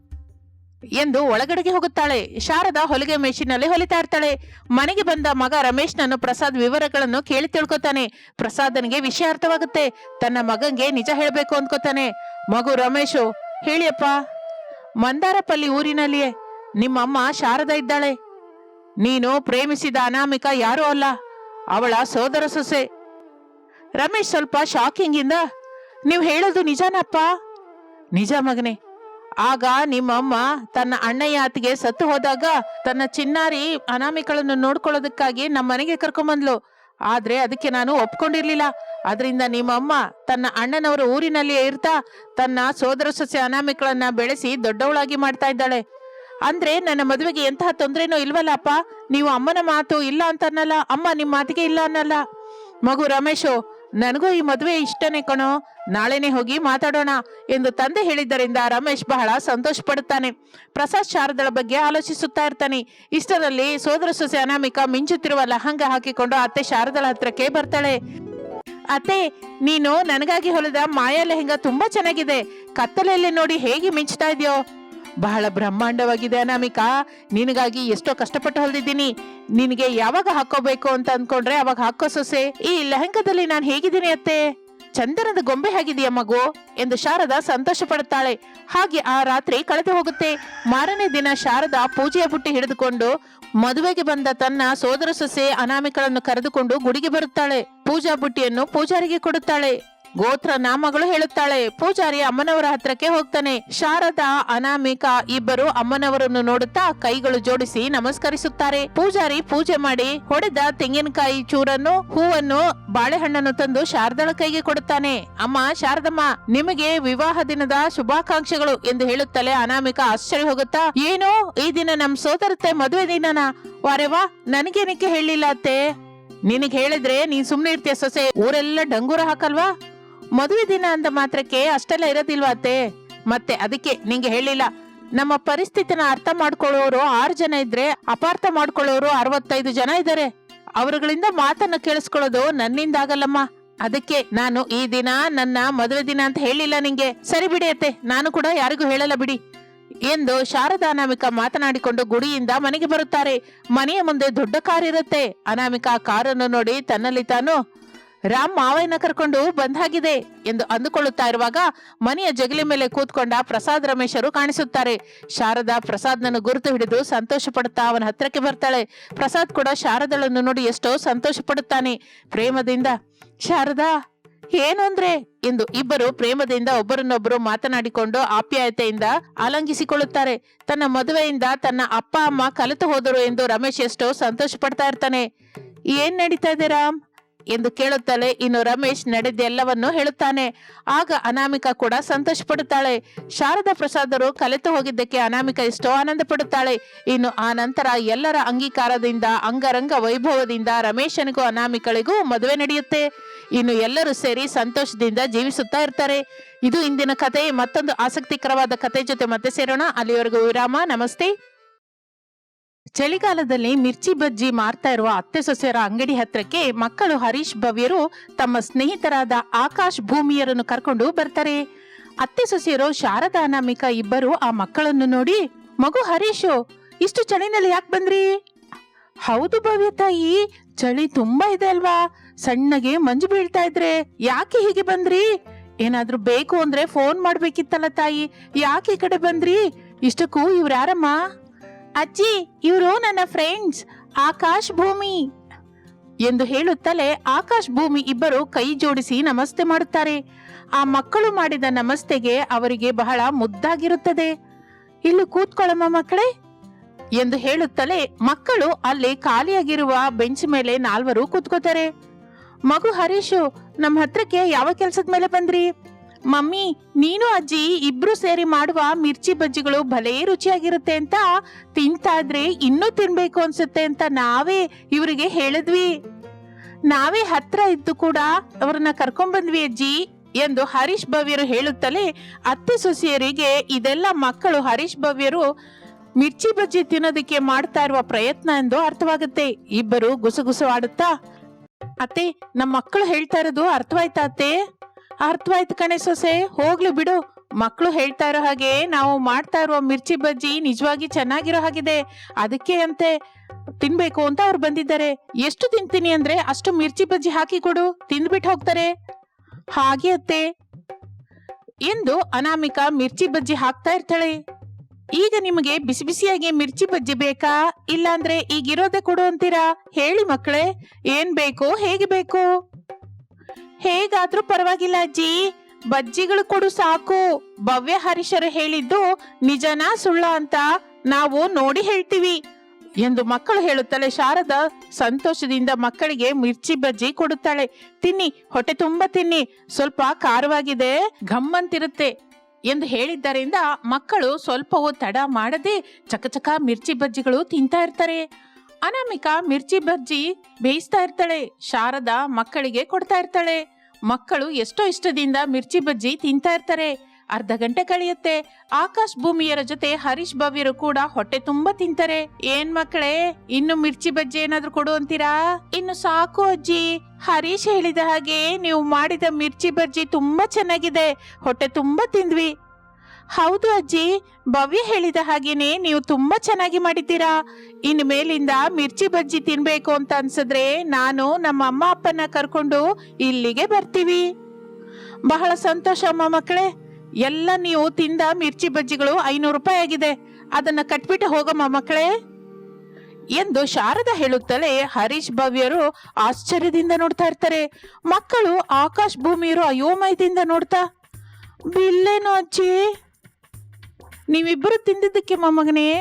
ಎಂದು ಒಳಗಡೆಗೆ ಹೋಗುತ್ತಾಳೆ. ಶಾರದಾ ಹೊಲಿಗೆ ಮೆಷಿನಲ್ಲಿ ಹೊಲಿತಾ ಇರ್ತಾಳೆ. ಮನೆಗೆ ಬಂದ ಮಗ ರಮೇಶ್ನನ್ನು ಪ್ರಸಾದ್ ವಿವರಗಳನ್ನು ಕೇಳಿ ತಿಳ್ಕೊತಾನೆ. ಪ್ರಸಾದನಿಗೆ ವಿಷಯ ಅರ್ಥವಾಗುತ್ತೆ. ತನ್ನ ಮಗಂಗೆ ನಿಜ ಹೇಳಬೇಕು ಅಂದ್ಕೋತಾನೆ. ಮಗು ರಮೇಶು, ಹೇಳಿಯಪ್ಪ, ಮಂದಾರಪಲ್ಲಿ ಊರಿನಲ್ಲಿಯೇ ನಿಮ್ಮಮ್ಮ ಶಾರದಾ ಇದ್ದಾಳೆ. ನೀನು ಪ್ರೇಮಿಸಿದ ಅನಾಮಿಕ ಯಾರೂ ಅಲ್ಲ. ಅವಳ ಸೋದರ ಸೊಸೆ. ರಮೇಶ್ ಸ್ವಲ್ಪ ಶಾಕಿಂಗ್ ಇಂದ, ನೀವು ಹೇಳೋದು ನಿಜನಪ್ಪ? ನಿಜ ಮಗನೇ. ಆಗ ನಿಮ್ಮಮ್ಮ ತನ್ನ ಅಣ್ಣಯ್ಯ ಆತಿಗೆ ಸತ್ತು ಹೋದಾಗ ತನ್ನ ಚಿನ್ನಾರಿ ಅನಾಮಿಕಳನ್ನು ನೋಡ್ಕೊಳ್ಳೋದಕ್ಕಾಗಿ ನಮ್ಮ ಮನೆಗೆ ಕರ್ಕೊಂಬಂದ್ಲು. ಆದ್ರೆ ಅದಕ್ಕೆ ನಾನು ಒಪ್ಕೊಂಡಿರ್ಲಿಲ್ಲ. ಅದರಿಂದ ನಿಮ್ಮಮ್ಮ ತನ್ನ ಅಣ್ಣನವರ ಊರಿನಲ್ಲಿಯೇ ಇರ್ತಾ ತನ್ನ ಸೋದರ ಸೊಸೆ ಅನಾಮಿಕಳನ್ನ ಬೆಳೆಸಿ ದೊಡ್ಡವಳಾಗಿ ಮಾಡ್ತಾ ಇದ್ದಾಳೆ. ಅಂದ್ರೆ ನನ್ನ ಮದುವೆಗೆ ಎಂತಹ ಇಲ್ವಲ್ಲ ಇಲ್ವಲ್ಲಪ್ಪ ನೀವು ಅಮ್ಮನ ಮಾತು ಇಲ್ಲ ಅಂತ ಅನ್ನಲ್ಲ ಅಮ್ಮ ನಿಮ್ಮ ಮಾತಿಗೆ ಇಲ್ಲ ಅನ್ನಲ್ಲ. ಮಗು ರಮೇಶು ನನಗೂ ಈ ಮದುವೆ ಇಷ್ಟನೇ ಕಣೋ. ನಾಳೆನೆ ಹೋಗಿ ಮಾತಾಡೋಣ ಎಂದು ತಂದೆ ಹೇಳಿದ್ದರಿಂದ ರಮೇಶ್ ಬಹಳ ಸಂತೋಷ ಪಡುತ್ತಾನೆ ಪ್ರಸಾದ್ ಶಾರದಳ ಬಗ್ಗೆ ಆಲೋಚಿಸುತ್ತಾ ಇರ್ತಾನೆ. ಇಷ್ಟರಲ್ಲಿ ಸೋದರ ಸೊಸೆ ಅನಾಮಿಕ ಮಿಂಚುತ್ತಿರುವ ಲಹಂಗ ಹಾಕಿಕೊಂಡು ಅತ್ತೆ ಶಾರದಳ ಹತ್ರಕ್ಕೆ ಬರ್ತಾಳೆ. ಅತ್ತೆ, ನೀನು ನನಗಾಗಿ ಹೊಲಿದ ಮಾಯಾ ಲೆಹಂಗ ತುಂಬಾ ಚೆನ್ನಾಗಿದೆ. ಕತ್ತಲೆಯಲ್ಲಿ ನೋಡಿ ಹೇಗೆ ಮಿಂಚ್ತಾ ಇದೆಯೋ? ಬಹಳ ಬ್ರಹ್ಮಾಂಡವಾಗಿದೆ ಅನಾಮಿಕಾ. ನಿನಗಾಗಿ ಎಷ್ಟೋ ಕಷ್ಟಪಟ್ಟು ಹೊಲ್ದಿದ್ದೀನಿ. ನಿನಗೆ ಯಾವಾಗ ಹಾಕೋಬೇಕು ಅಂತ ಅನ್ಕೊಂಡ್ರೆ ಅವಾಗ ಹಾಕೋ ಸೊಸೆ. ಈ ಲೆಹಂಗದಲ್ಲಿ ನಾನು ಹೇಗಿದ್ದೀನಿ ಅತ್ತೆ? ಚಂದನದ ಗೊಂಬೆ ಹಾಗಿದೆಯ ಮಗು? ಎಂದು ಶಾರದಾ ಸಂತೋಷ ಪಡುತ್ತಾಳೆ. ಹಾಗೆ ಆ ರಾತ್ರಿ ಕಳೆದು ಹೋಗುತ್ತೆ. ಮಾರನೇ ದಿನ ಶಾರದಾ ಪೂಜೆಯ ಬುಟ್ಟಿ ಹಿಡಿದುಕೊಂಡು ಮದುವೆಗೆ ಬಂದ ತನ್ನ ಸೋದರ ಸೊಸೆ ಅನಾಮಿಕಳನ್ನು ಕರೆದುಕೊಂಡು ಗುಡಿಗೆ ಬರುತ್ತಾಳೆ. ಪೂಜಾ ಬುಟ್ಟಿಯನ್ನು ಪೂಜಾರಿಗೆ ಕೊಡುತ್ತಾಳೆ. ಗೋತ್ರ ನಾಮಗಳು ಹೇಳುತ್ತಾಳೆ. ಪೂಜಾರಿ ಅಮ್ಮನವರ ಹತ್ರಕ್ಕೆ ಹೋಗ್ತಾನೆ. ಶಾರದಾ, ಅನಾಮಿಕಾ ಇಬ್ಬರು ಅಮ್ಮನವರನ್ನು ನೋಡುತ್ತಾ ಕೈಗಳು ಜೋಡಿಸಿ ನಮಸ್ಕರಿಸುತ್ತಾರೆ. ಪೂಜಾರಿ ಪೂಜೆ ಮಾಡಿ ಹೊಡೆದ ತೆಂಗಿನಕಾಯಿ ಚೂರನ್ನು, ಹೂವನ್ನು, ಬಾಳೆಹಣ್ಣನ್ನು ತಂದು ಶಾರದಳ ಕೈಗೆ ಕೊಡುತ್ತಾನೆ. ಅಮ್ಮ, ಶಾರದಮ್ಮ, ನಿಮಗೆ ವಿವಾಹ ದಿನದ ಶುಭಾಕಾಂಕ್ಷೆಗಳು ಎಂದು ಹೇಳುತ್ತಲೇ ಅನಾಮಿಕಾ ಆಶ್ಚರ್ಯ ಹೋಗುತ್ತಾ, ಏನು? ಈ ದಿನ ನಮ್ ಸೋದರತೆ ಮದುವೆ ದಿನನ? ವಾರೆವಾ ನನಗೇನಕ್ಕೆ ಹೇಳಿಲ್ಲ ಅತ್ತೆ? ನಿನಗ್ ಹೇಳಿದ್ರೆ ನೀನ್ ಸುಮ್ನೆ ಇರ್ತೀಯ ಸೊಸೆ. ಊರೆಲ್ಲ ಡಂಗೂರ ಹಾಕಲ್ವಾ? ಮದುವೆ ದಿನ ಅಂದ ಮಾತ್ರಕ್ಕೆ ಅಷ್ಟೆಲ್ಲ ಇರೋದಿಲ್ವಾ ಅತ್ತೆ ಮತ್ತೆ ಅದಕ್ಕೆ ನಿಂಗೆ ಹೇಳಿಲ್ಲ, ನಮ್ಮ ಪರಿಸ್ಥಿತಿನ ಅರ್ಥ ಮಾಡ್ಕೊಳ್ಳೋರು ಆರು ಜನ ಇದ್ರೆ ಅಪಾರ್ಥ ಮಾಡ್ಕೊಳ್ಳೋರು ಅರವತ್ತೈದು ಜನ ಇದ್ದಾರೆ. ಅವರುಗಳಿಂದ ಮಾತನ್ನ ಕೇಳಿಸ್ಕೊಳ್ಳೋದು ನನ್ನಿಂದ ಆಗಲ್ಲಮ್ಮ ಅದಕ್ಕೆ ನಾನು ಈ ದಿನ ನನ್ನ ಮದುವೆ ದಿನ ಅಂತ ಹೇಳಿಲ್ಲ ನಿಂಗೆ. ಸರಿ ಬಿಡಿ ಅತ್ತೆ, ನಾನು ಕೂಡ ಯಾರಿಗೂ ಹೇಳಲ್ಲ ಬಿಡಿ. ಎಂದು ಶಾರದಾ ಅನಾಮಿಕ ಮಾತನಾಡಿಕೊಂಡು ಗುಡಿಯಿಂದ ಮನೆಗೆ ಬರುತ್ತಾರೆ. ಮನೆಯ ಮುಂದೆ ದೊಡ್ಡ ಕಾರ್ ಇರುತ್ತೆ ಅನಾಮಿಕ ಕಾರನ್ನು ನೋಡಿ ತನ್ನಲ್ಲಿ ತಾನು ರಾಮ್ ಮಾವಯ್ಯನ ಕರ್ಕೊಂಡು ಬಂದಾಗಿದೆ ಎಂದು ಅಂದುಕೊಳ್ಳುತ್ತಾ ಇರುವಾಗ ಮನೆಯ ಜಗಲಿ ಮೇಲೆ ಕೂತ್ಕೊಂಡ ಪ್ರಸಾದ್ ರಮೇಶರು ಕಾಣಿಸುತ್ತಾರೆ. ಶಾರದಾ ಪ್ರಸಾದ್ನನ್ನು ಗುರುತು ಹಿಡಿದು ಸಂತೋಷ ಪಡುತ್ತಾ ಅವನ ಹತ್ರಕ್ಕೆ ಬರ್ತಾಳೆ. ಪ್ರಸಾದ್ ಕೂಡ ಶಾರದಳನ್ನು ನೋಡಿ ಎಷ್ಟೋ ಸಂತೋಷ ಪಡುತ್ತಾನೆ ಪ್ರೇಮದಿಂದ, ಶಾರದಾ, ಏನು ಅಂದ್ರೆ? ಎಂದು ಇಬ್ಬರು ಪ್ರೇಮದಿಂದ ಒಬ್ಬರನ್ನೊಬ್ಬರು ಮಾತನಾಡಿಕೊಂಡು ಆಪ್ಯಾಯತೆಯಿಂದ ಆಲಂಗಿಸಿಕೊಳ್ಳುತ್ತಾರೆ. ತನ್ನ ಮದುವೆಯಿಂದ ತನ್ನ ಅಪ್ಪ, ಅಮ್ಮ ಕಲಿತು ಹೋದರು ಎಂದು ರಮೇಶ್ ಎಷ್ಟೋ ಸಂತೋಷ ಪಡ್ತಾ ಇರ್ತಾನೆ. ಏನ್ ನಡೀತಾ ಇದೆ ರಾಮ್? ಎಂದು ಕೇಳುತ್ತಲೇ ಇನ್ನು ರಮೇಶ್ ನಡೆದೆಲ್ಲವನ್ನೂ ಹೇಳುತ್ತಾನೆ. ಆಗ ಅನಾಮಿಕ ಕೂಡ ಸಂತೋಷ ಪಡುತ್ತಾಳೆ ಶಾರದಾ ಪ್ರಸಾದರು ಕಲೆತು ಹೋಗಿದ್ದಕ್ಕೆ ಅನಾಮಿಕ ಎಷ್ಟೋ ಆನಂದ ಪಡುತ್ತಾಳೆ ಇನ್ನು ಆ ನಂತರ ಎಲ್ಲರ ಅಂಗೀಕಾರದಿಂದ, ಅಂಗರಂಗ ವೈಭವದಿಂದ ರಮೇಶನಿಗೂ ಅನಾಮಿಕಳಿಗೂ ಮದುವೆ ನಡೆಯುತ್ತೆ. ಇನ್ನು ಎಲ್ಲರೂ ಸೇರಿ ಸಂತೋಷದಿಂದ ಜೀವಿಸುತ್ತಾ ಇರ್ತಾರೆ. ಇದು ಇಂದಿನ ಕತೆ. ಮತ್ತೊಂದು ಆಸಕ್ತಿಕರವಾದ ಕತೆ ಜೊತೆ ಮತ್ತೆ ಸೇರೋಣ. ಅಲ್ಲಿವರೆಗೂ ವಿರಾಮ. ನಮಸ್ತೆ. ಚಳಿಗಾಲದಲ್ಲಿ ಮಿರ್ಚಿ ಬಜ್ಜಿ ಮಾರ್ತಾ ಇರುವ ಅತ್ತೆ ಸೊಸೆಯರ ಅಂಗಡಿ ಹತ್ರಕ್ಕೆ ಮಕ್ಕಳು ಹರೀಶ್ ಭವ್ಯರು ತಮ್ಮ ಸ್ನೇಹಿತರಾದ ಆಕಾಶ್ ಭೂಮಿಯರನ್ನು ಕರ್ಕೊಂಡು ಬರ್ತಾರೆ. ಅತ್ತೆ ಸೊಸೆಯರು ಶಾರದಾ ಅನಾಮಿಕಾ ಇಬ್ಬರು ಆ ಮಕ್ಕಳನ್ನು ನೋಡಿ, ಮಗು ಹರೀಶು, ಇಷ್ಟು ಚಳಿನಲ್ಲಿ ಯಾಕೆ ಬಂದ್ರಿ? ಹೌದು ಭವ್ಯ ತಾಯಿ, ಚಳಿ ತುಂಬಾ ಇದೆ ಅಲ್ವಾ? ಸಣ್ಣಗೆ ಮಂಜು ಬೀಳ್ತಾ ಇದ್ರೆ ಯಾಕೆ ಹೀಗೆ ಬಂದ್ರಿ? ಏನಾದ್ರೂ ಬೇಕು ಅಂದ್ರೆ ಫೋನ್ ಮಾಡ್ಬೇಕಿತ್ತಲ್ಲ ತಾಯಿ, ಯಾಕೆ ಈ ಕಡೆ ಬಂದ್ರಿ? ಇಷ್ಟಕ್ಕೂ ಇವ್ರ ಯಾರಮ್ಮ? ಅಜ್ಜಿ, ಇವರು ನನ್ನ ಫ್ರೆಂಡ್ಸ್ ಆಕಾಶ್ ಭೂಮಿ. ಎಂದು ಹೇಳುತ್ತಲೇ ಆಕಾಶ್ ಭೂಮಿ ಇಬ್ಬರು ಕೈ ಜೋಡಿಸಿ ನಮಸ್ತೆ ಮಾಡುತ್ತಾರೆ. ಆ ಮಕ್ಕಳು ಮಾಡಿದ ನಮಸ್ತೆಗೆ ಅವರಿಗೆ ಬಹಳ ಮುದ್ದಾಗಿರುತ್ತದೆ. ಇಲ್ಲಿ ಕೂತ್ಕೊಳ್ಳಮ್ಮ ಮಕ್ಕಳೇ, ಎಂದು ಹೇಳುತ್ತಲೇ ಮಕ್ಕಳು ಅಲ್ಲಿ ಖಾಲಿಯಾಗಿರುವ ಬೆಂಚ್ ಮೇಲೆ ನಾಲ್ವರು ಕೂತ್ಕೋತಾರೆ. ಮಗು ಹರೀಶು ನಮ್ಮ ಹತ್ರಕ್ಕೆ ಯಾವ ಕೆಲಸದ ಮೇಲೆ ಬಂದ್ರಿ? ಮಮ್ಮಿ, ನೀನು ಅಜ್ಜಿ ಇಬ್ರು ಸೇರಿ ಮಾಡುವ ಮಿರ್ಚಿ ಬಜ್ಜಿಗಳು ಭಲೇ ರುಚಿಯಾಗಿರುತ್ತೆ ಅಂತ ತಿಂತಾದ್ರೆ ಇನ್ನೂ ತಿನ್ಬೇಕು ಅನ್ಸುತ್ತೆ ಅಂತ ನಾವೇ ಇವರಿಗೆ ಹೇಳಿದ್ವಿ. ನಾವೇ ಹತ್ರ ಇದ್ದು ಕೂಡ ಅವ್ರನ್ನ ಕರ್ಕೊಂಡ್ ಬಂದ್ವಿ ಅಜ್ಜಿ ಎಂದು ಹರೀಶ್ ಭವ್ಯರು ಹೇಳುತ್ತಲೇ ಅತ್ತೆ ಸೊಸೆಯರಿಗೆ ಇದೆಲ್ಲ ಮಕ್ಕಳು ಹರೀಶ್ ಭವ್ಯರು ಮಿರ್ಚಿ ಬಜ್ಜಿ ತಿನ್ನೋದಕ್ಕೆ ಮಾಡ್ತಾ ಇರುವ ಪ್ರಯತ್ನ ಎಂದು ಅರ್ಥವಾಗುತ್ತೆ. ಇಬ್ಬರು ಗುಸುಗುಸು ಆಡುತ್ತಾ, ಅತ್ತೆ ನಮ್ಮ ಮಕ್ಕಳು ಹೇಳ್ತಾ ಇರೋದು ಅರ್ಥವಾಯ್ತಾ ಅತ್ತೆ? ಅರ್ಥವಾಯ್ತು ಕಣೆ ಸೊಸೆ, ಹೋಗ್ಲು ಬಿಡು. ಮಕ್ಕಳು ಹೇಳ್ತಾ ಇರೋ ಹಾಗೆ ನಾವು ಮಾಡ್ತಾ ಇರುವ ಮಿರ್ಚಿ ಬಜ್ಜಿ ನಿಜವಾಗಿ ಚೆನ್ನಾಗಿರೋ ಹಾಗಿದೆ. ಅದಕ್ಕೆ ಅಂತೆ, ತಿನ್ಬೇಕು ಅಂತ ಅವ್ರು ಬಂದಿದ್ದಾರೆ. ಎಷ್ಟು ತಿಂತೀನಿ ಅಂದ್ರೆ ಅಷ್ಟು ಮಿರ್ಚಿ ಬಜ್ಜಿ ಹಾಕಿ ಕೊಡು, ತಿಂದ್ಬಿಟ್ಟು ಹೋಗ್ತಾರೆ. ಹಾಗೆ ಅತ್ತೆ. ಎಂದು ಅನಾಮಿಕಾ ಮಿರ್ಚಿ ಬಜ್ಜಿ ಹಾಕ್ತಾ ಇರ್ತಾಳೆ. ಈಗ ನಿಮಗೆ ಬಿಸಿ ಬಿಸಿಯಾಗಿ ಮಿರ್ಚಿ ಬಜ್ಜಿ ಬೇಕಾ? ಇಲ್ಲಾಂದ್ರೆ ಈಗಿರೋದೇ ಕೊಡು ಅಂತೀರಾ? ಹೇಳಿ ಮಕ್ಕಳೇ, ಏನ್ ಬೇಕೋ ಹೇಗೆ ಬೇಕು? ಹೇಗಾದ್ರೂ ಪರವಾಗಿಲ್ಲ ಅಜ್ಜಿ. ಬಜ್ಜಿಗಳು ಕೊಡು ಸಾಕು. ಭವ್ಯ ಹರೀಶರು ಹೇಳಿದ್ದು ನಿಜನಾ ಸುಳ್ಳ ಅಂತ ನಾವು ನೋಡಿ ಹೇಳ್ತೀವಿ ಎಂದು ಮಕ್ಕಳು ಹೇಳುತ್ತಲೇ ಶಾರದ ಸಂತೋಷದಿಂದ ಮಕ್ಕಳಿಗೆ ಮಿರ್ಚಿ ಬಜ್ಜಿ ಕೊಡುತ್ತಾಳೆ. ತಿನ್ನಿ, ಹೊಟ್ಟೆ ತುಂಬಾ ತಿನ್ನಿ. ಸ್ವಲ್ಪ ಖಾರವಾಗಿದೆ, ಘಮ್ಮಂತಿರುತ್ತೆ ಎಂದು ಹೇಳಿದ್ದರಿಂದ ಮಕ್ಕಳು ಸ್ವಲ್ಪವೂ ತಡ ಮಾಡದೆ ಚಕಚಕ ಮಿರ್ಚಿ ಬಜ್ಜಿಗಳು ತಿಂತಾ ಇರ್ತಾರೆ. ಅನಾಮಿಕಾ ಮಿರ್ಚಿ ಬಜ್ಜಿ ಬೇಯಿಸ್ತಾ ಇರ್ತಾಳೆ. ಶಾರದ ಮಕ್ಕಳಿಗೆ ಕೊಡ್ತಾ ಇರ್ತಾಳೆ. ಮಕ್ಕಳು ಎಷ್ಟೋ ಇಷ್ಟದಿಂದ ಮಿರ್ಚಿ ಬಜ್ಜಿ ತಿಂತಾ ಇರ್ತಾರೆ. ಅರ್ಧ ಗಂಟೆ ಕಳೆಯುತ್ತೆ. ಆಕಾಶ್ ಭೂಮಿಯರ ಜೊತೆ ಹರೀಶ್ ಭವ್ಯರು ಕೂಡ ಹೊಟ್ಟೆ ತುಂಬಾ ತಿಂತಾರೆ. ಏನ್ ಮಕ್ಕಳೇ, ಇನ್ನು ಮಿರ್ಚಿ ಬಜ್ಜಿ ಏನಾದ್ರು ಕೊಡು ಅಂತೀರಾ? ಇನ್ನು ಸಾಕು ಅಜ್ಜಿ. ಹರೀಶ್ ಹೇಳಿದ ಹಾಗೆ ನೀವು ಮಾಡಿದ ಮಿರ್ಚಿ ಬಜ್ಜಿ ತುಂಬಾ ಚೆನ್ನಾಗಿದೆ. ಹೊಟ್ಟೆ ತುಂಬಾ ತಿಂದ್ವಿ. ಹೌದು ಅಜ್ಜಿ, ಭವ್ಯ ಹೇಳಿದ ಹಾಗೇನೆ ನೀವು ತುಂಬಾ ಚೆನ್ನಾಗಿ ಮಾಡಿದ್ದೀರಾ. ಇನ್ನು ಮೇಲಿಂದ ಮಿರ್ಚಿ ಬಜ್ಜಿ ತಿನ್ಬೇಕು ಅಂತ ಅನ್ಸಿದ್ರೆ ನಾನು ನಮ್ಮ ಅಮ್ಮ ಅಪ್ಪನ ಕರ್ಕೊಂಡು ಇಲ್ಲಿಗೆ ಬರ್ತೀವಿ. ಬಹಳ ಸಂತೋಷ ಅಮ್ಮ ಮಕ್ಕಳೇ. ಎಲ್ಲ ನೀವು ತಿಂದ ಮಿರ್ಚಿ ಬಜ್ಜಿಗಳು ಐನೂರು ರೂಪಾಯಿ ಆಗಿದೆ. ಅದನ್ನ ಕಟ್ಬಿಟ್ಟು ಹೋಗಮ್ಮ ಮಕ್ಕಳೇ. ಎಂದು ಶಾರದಾ ಹೇಳುತ್ತಲೇ ಹರೀಶ್ ಭವ್ಯರು ಆಶ್ಚರ್ಯದಿಂದ ನೋಡ್ತಾ ಇರ್ತಾರೆ. ಮಕ್ಕಳು ಆಕಾಶ್ ಭೂಮಿಯರು ಅಯೋಮಯದಿಂದ ನೋಡ್ತಾ, ಬಿಲ್ಲೇನು ಅಜ್ಜಿ? ನೀವಿಬ್ಬರು ತಿಂದಿದ್ದಕ್ಕೆ ಮೊಮ್ಮಗನೇ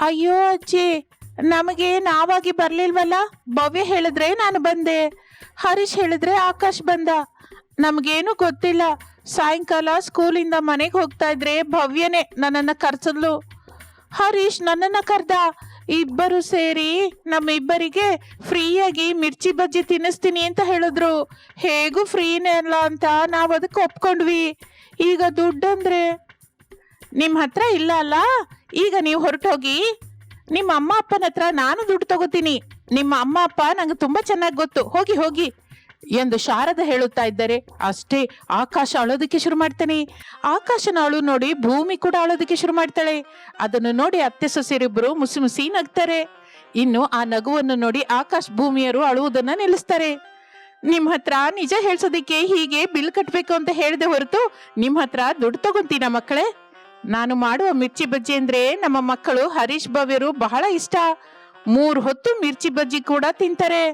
ಅಯ್ಯೋ ಅಜ್ಜಿ, ನಮಗೆ ನಾವಾಗಿ ಬರ್ಲಿಲ್ವಲ್ಲ? ಭವ್ಯ ಹೇಳಿದ್ರೆ ನಾನು ಬಂದೆ. ಹರೀಶ್ ಹೇಳಿದ್ರೆ ಆಕಾಶ್ ಬಂದ. ನಮಗೇನು ಗೊತ್ತಿಲ್ಲ. ಸಾಯಂಕಾಲ ಸ್ಕೂಲಿಂದ ಮನೆಗೆ ಹೋಗ್ತಾ ಇದ್ರೆ ಭವ್ಯನೇ ನನ್ನನ್ನು ಕರ್ಸದ್ಲು. ಹರೀಶ್ ನನ್ನನ್ನು ಕರೆದ. ಇಬ್ಬರು ಸೇರಿ ನಮ್ಮಿಬ್ಬರಿಗೆ ಫ್ರೀಯಾಗಿ ಮಿರ್ಚಿ ಬಜ್ಜಿ ತಿನ್ನಿಸ್ತೀನಿ ಅಂತ ಹೇಳಿದ್ರು. ಹೇಗೂ ಫ್ರೀನೇ ಅಲ್ಲ ಅಂತ ನಾವು ಅದಕ್ಕೆ ಒಪ್ಕೊಂಡ್ವಿ. ಈಗ ದುಡ್ಡಂದ್ರೆ? ನಿಮ್ಮ ಹತ್ರ ಇಲ್ಲ ಅಲ್ಲ? ಈಗ ನೀವು ಹೊರಟೋಗಿ ನಿಮ್ಮ ಅಮ್ಮ ಅಪ್ಪನ ಹತ್ರ ನಾನು ದುಡ್ಡು ತಗೋತೀನಿ. ನಿಮ್ಮ ಅಮ್ಮ ಅಪ್ಪ ನಂಗೆ ತುಂಬಾ ಚೆನ್ನಾಗಿ ಗೊತ್ತು. ಹೋಗಿ ಹೋಗಿ ಎಂದು ಶಾರದ ಹೇಳುತ್ತಾ ಇದ್ದಾರೆ, ಅಷ್ಟೇ, ಆಕಾಶ ಅಳೋದಕ್ಕೆ ಶುರು ಮಾಡ್ತಾನೆ. ಆಕಾಶನ ಅಳು ನೋಡಿ ಭೂಮಿ ಕೂಡ ಅಳೋದಕ್ಕೆ ಶುರು ಮಾಡ್ತಾಳೆ. ಅದನ್ನು ನೋಡಿ ಅತ್ತೆ ಸೊಸೆಯರಿಬ್ಬರು ಮುಸಿ ಮುಸಿ ನಗ್ತಾರೆ. ಇನ್ನು ಆ ನಗುವನ್ನು ನೋಡಿ ಆಕಾಶ್ ಭೂಮಿಯರು ಅಳುವುದನ್ನ ನಿಲ್ಲಿಸ್ತಾರೆ. ನಿಮ್ಮ ಹತ್ರ ನಿಜ ಹೇಳ್ಸೋದಿಕ್ಕೆ ಹೀಗೆ ಬಿಲ್ ಕಟ್ಬೇಕು ಅಂತ ಹೇಳಿದೆ ಹೊರತು ನಿಮ್ಮ ಹತ್ರ ದುಡ್ಡು ತಗೊಂತೀನ ಮಕ್ಕಳೇ? ನಾನು ಮಾಡುವ ಮಿರ್ಚಿ ಬಜ್ಜಿ ಅಂದ್ರೆ ನಮ್ಮ ಮಕ್ಕಳು ಹರೀಶ್ ಭವ್ಯರು ಬಹಳ ಇಷ್ಟ. ಮೂರು ಹೊತ್ತು ಮಿರ್ಚಿ ಬಜ್ಜಿ ಕೂಡ ತಿಂತಾರೆ.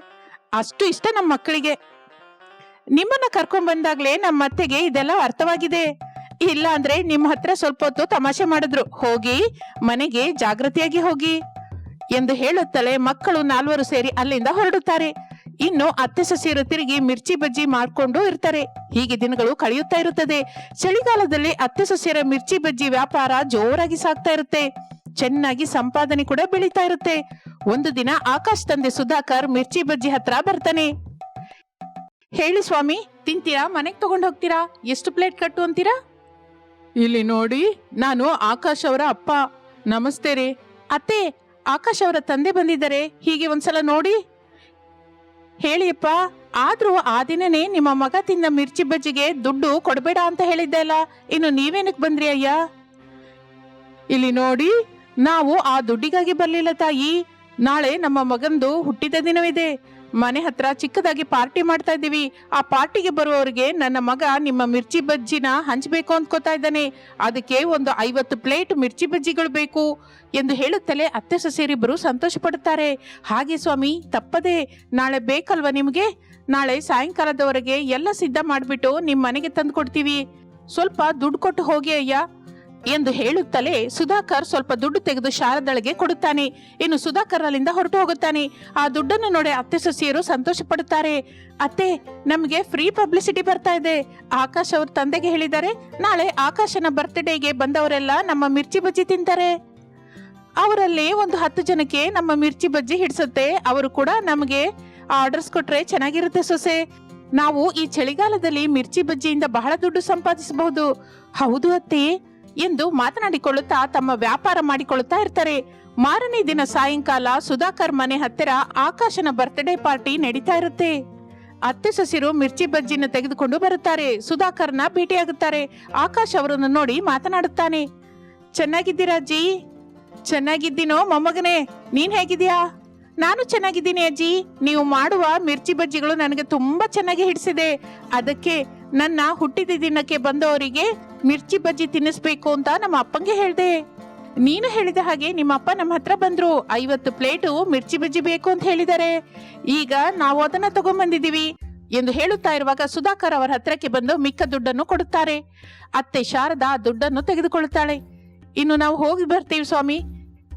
ಅಷ್ಟು ಇಷ್ಟ ನಮ್ಮ ಮಕ್ಕಳಿಗೆ. ನಿಮ್ಮನ್ನ ಕರ್ಕೊಂಡ್ ಬಂದಾಗ್ಲೇ ನಮ್ಮ ಅತ್ತೆಗೆ ಇದೆಲ್ಲ ಅರ್ಥವಾಗಿದೆ. ಇಲ್ಲ ಅಂದ್ರೆ ನಿಮ್ಮ ಹತ್ರ ಸ್ವಲ್ಪ ಹೊತ್ತು ತಮಾಷೆ ಮಾಡಿದ್ರು. ಹೋಗಿ, ಮನೆಗೆ ಜಾಗೃತಿಯಾಗಿ ಹೋಗಿ. ಎಂದು ಹೇಳುತ್ತಲೇ ಮಕ್ಕಳು ನಾಲ್ವರು ಸೇರಿ ಅಲ್ಲಿಂದ ಹೊರಡುತ್ತಾರೆ. ಇನ್ನು ಅತ್ತೆ ಸೊಸೆಯರು ತಿರುಗಿ ಮಿರ್ಚಿ ಬಜ್ಜಿ ಮಾಡ್ಕೊಂಡು ಇರ್ತಾರೆ. ಹೀಗೆ ದಿನಗಳು ಕಳೆಯುತ್ತಾ ಇರುತ್ತದೆ. ಚಳಿಗಾಲದಲ್ಲಿ ಅತ್ತೆ ಸೊಸೆಯರ ಮಿರ್ಚಿ ಬಜ್ಜಿ ವ್ಯಾಪಾರ ಜೋರಾಗಿ ಸಾಗ್ತಾ ಇರುತ್ತೆ. ಚೆನ್ನಾಗಿ ಸಂಪಾದನೆ ಕೂಡ ಬೆಳೀತಾ ಇರುತ್ತೆ. ಒಂದು ದಿನ ಆಕಾಶ್ ತಂದೆ ಸುಧಾಕರ್ ಮಿರ್ಚಿ ಬಜ್ಜಿ ಹತ್ರ ಬರ್ತಾನೆ. ಹೇಳಿ ಸ್ವಾಮಿ, ತಿಂತೀರಾ? ಮನೆಗೆ ತಗೊಂಡು ಹೋಗ್ತೀರಾ? ಎಷ್ಟು ಪ್ಲೇಟ್ ಕಟ್ಟು ಅಂತೀರಾ? ಇಲ್ಲಿ ನೋಡಿ, ನಾನು ಆಕಾಶ್ ಅವರ ಅಪ್ಪ. ನಮಸ್ತೆ ರೀ. ಅತ್ತೆ, ಆಕಾಶ್ ಅವರ ತಂದೆ ಬಂದಿದ್ದಾರೆ. ಹೀಗೆ ಒಂದ್ಸಲ ನೋಡಿ. ಹೇಳಿಯಪ್ಪ, ಆದ್ರೂ ಆ ದಿನನೇ ನಿಮ್ಮ ಮಗ ತಿಂದ ಮಿರ್ಚಿ ಬಜ್ಜಿಗೆ ದುಡ್ಡು ಕೊಡಬೇಡ ಅಂತ ಹೇಳಿದ್ದೆ ಅಲ್ಲ ಇನ್ನು ನೀವೇನಕ್ ಬಂದ್ರಿ ಅಯ್ಯ? ಇಲ್ಲಿ ನೋಡಿ, ನಾವು ಆ ದುಡ್ಡಿಗಾಗಿ ಬರ್ಲಿಲ್ಲ ತಾಯಿ. ನಾಳೆ ನಮ್ಮ ಮಗಂದು ಹುಟ್ಟಿದ ದಿನವಿದೆ. ಮನೆ ಹತ್ರ ಚಿಕ್ಕದಾಗಿ ಪಾರ್ಟಿ ಮಾಡ್ತಾ ಇದ್ದೀವಿ. ಆ ಪಾರ್ಟಿಗೆ ಬರುವವರಿಗೆ ನನ್ನ ಮಗ ನಿಮ್ಮ ಮಿರ್ಚಿ ಬಜ್ಜಿನ ಹಂಚಬೇಕು ಅಂದ್ಕೋತಾ ಇದ್ದಾನೆ. ಅದಕ್ಕೆ ಒಂದು ಐವತ್ತು ಪ್ಲೇಟ್ ಮಿರ್ಚಿ ಬಜ್ಜಿಗಳು ಬೇಕು ಎಂದು ಹೇಳುತ್ತಲೇ ಅತ್ತೆ ಸೊಸೆಯರಿಬ್ಬರು ಸಂತೋಷ ಪಡುತ್ತಾರೆ ಹಾಗೆ ಸ್ವಾಮಿ, ತಪ್ಪದೆ. ನಾಳೆ ಬೇಕಲ್ವಾ ನಿಮಗೆ? ನಾಳೆ ಸಾಯಂಕಾಲದವರೆಗೆ ಎಲ್ಲ ಸಿದ್ಧ ಮಾಡಿಬಿಟ್ಟು ನಿಮ್ಮ ಮನೆಗೆ ತಂದು ಕೊಡ್ತೀವಿ ಸ್ವಲ್ಪ ದುಡ್ಡು ಕೊಟ್ಟು ಹೋಗಿ ಅಯ್ಯ. ಎಂದು ಹೇಳುತ್ತಲೇ ಸುಧಾಕರ್ ಸ್ವಲ್ಪ ದುಡ್ಡು ತೆಗೆದು ಶಾರದಳಿಗೆ ಕೊಡುತ್ತಾನೆ. ಇನ್ನು ಸುಧಾಕರ್ ಅಲ್ಲಿಂದ ಹೊರಟು ಹೋಗುತ್ತಾನೆ. ಆ ದುಡ್ಡನ್ನು ನೋಡಿ ಅತ್ತೆ ಸೊಸೆಯರು ಸಂತೋಷ ಪಡುತ್ತಾರೆ ಅತ್ತೆ, ನಮಗೆ ಫ್ರೀ ಪಬ್ಲಿಸಿಟಿ ಬರ್ತಾ ಇದೆ. ಆಕಾಶ್ ಅವ್ರ ತಂದೆಗೆ ಹೇಳಿದ್ದಾರೆ. ನಾಳೆ ಆಕಾಶನ ಬರ್ತ್ಡೇಗೆ ಬಂದವರೆಲ್ಲ ನಮ್ಮ ಮಿರ್ಚಿ ಬಜ್ಜಿ ತಿಂತಾರೆ. ಅವರಲ್ಲಿ ಒಂದು ಹತ್ತು ಜನಕ್ಕೆ ನಮ್ಮ ಮಿರ್ಚಿ ಬಜ್ಜಿ ಹಿಡಿಸುತ್ತೆ. ಅವರು ಕೂಡ ನಮಗೆ ಆರ್ಡರ್ಸ್ ಕೊಟ್ರೆ ಚೆನ್ನಾಗಿರುತ್ತೆ ಸೊಸೆ. ನಾವು ಈ ಚಳಿಗಾಲದಲ್ಲಿ ಮಿರ್ಚಿ ಬಜ್ಜಿಯಿಂದ ಬಹಳ ದುಡ್ಡು ಸಂಪಾದಿಸಬಹುದು. ಹೌದು ಅತ್ತೆ. ಎಂದು ಮಾತನಾಡಿಕೊಳ್ಳುತ್ತಾ ತಮ್ಮ ವ್ಯಾಪಾರ ಮಾಡಿಕೊಳ್ಳುತ್ತಾ ಇರ್ತಾರೆ. ಮಾರನೇ ದಿನ ಸಾಯಂಕಾಲ ಸುಧಾಕರ್ ಮನೆ ಹತ್ತಿರ ಆಕಾಶನ ಬರ್ತ್ಡೇ ಪಾರ್ಟಿ ನಡೀತಾ ಇರುತ್ತೆ. ಅತ್ತೆ ಸಸಿರು ಮಿರ್ಚಿ ಬಜ್ಜಿನ ತೆಗೆದುಕೊಂಡು ಬರುತ್ತಾರೆ. ಸುಧಾಕರ್ನ ಭೇಟಿಯಾಗುತ್ತಾರೆ. ಆಕಾಶ್ ಅವರನ್ನು ನೋಡಿ ಮಾತನಾಡುತ್ತಾನೆ. ಚೆನ್ನಾಗಿದ್ದೀರಾ ಅಜ್ಜಿ? ಚೆನ್ನಾಗಿದ್ದೀನೋ ಮೊಮ್ಮಗನೇ, ನೀನ್ ಹೇಗಿದ್ಯಾ ನಾನು ಚೆನ್ನಾಗಿದ್ದೀನಿ ಅಜ್ಜಿ. ನೀವು ಮಾಡುವ ಮಿರ್ಚಿ ಬಜ್ಜಿಗಳು ನನಗೆ ತುಂಬಾ ಚೆನ್ನಾಗಿ ಹಿಡಿಸಿದೆ. ಅದಕ್ಕೆ ನನ್ನ ಹುಟ್ಟಿದ ದಿನಕ್ಕೆ ಬಂದವರಿಗೆ ಮಿರ್ಚಿ ಬಜ್ಜಿ ತಿನ್ನಿಸ್ಬೇಕು ಅಂತ ನಮ್ಮ ಅಪ್ಪಂಗೆ ಹೇಳಿದೆ. ನೀನು ಹೇಳಿದ ಹಾಗೆ ನಿಮ್ಮ ಅಪ್ಪ ನಮ್ಮ ಹತ್ರ ಬಂದ್ರು. ಐವತ್ತು ಪ್ಲೇಟು ಮಿರ್ಚಿ ಬಜ್ಜಿ ಬೇಕು ಅಂತ ಹೇಳಿದ್ದಾರೆ. ಈಗ ನಾವು ಅದನ್ನ ತಗೊಂಡ್ಬಂದಿದೀವಿ ಎಂದು ಹೇಳುತ್ತಾ ಇರುವಾಗ ಸುಧಾಕರ್ ಅವರ ಹತ್ರಕ್ಕೆ ಬಂದು ಮಿಕ್ಕ ದುಡ್ಡನ್ನು ಕೊಡುತ್ತಾರೆ. ಅತ್ತೆ ಶಾರದಾ ದುಡ್ಡನ್ನು ತೆಗೆದುಕೊಳ್ಳುತ್ತಾಳೆ. ಇನ್ನು ನಾವು ಹೋಗಿ ಬರ್ತೀವಿ ಸ್ವಾಮಿ.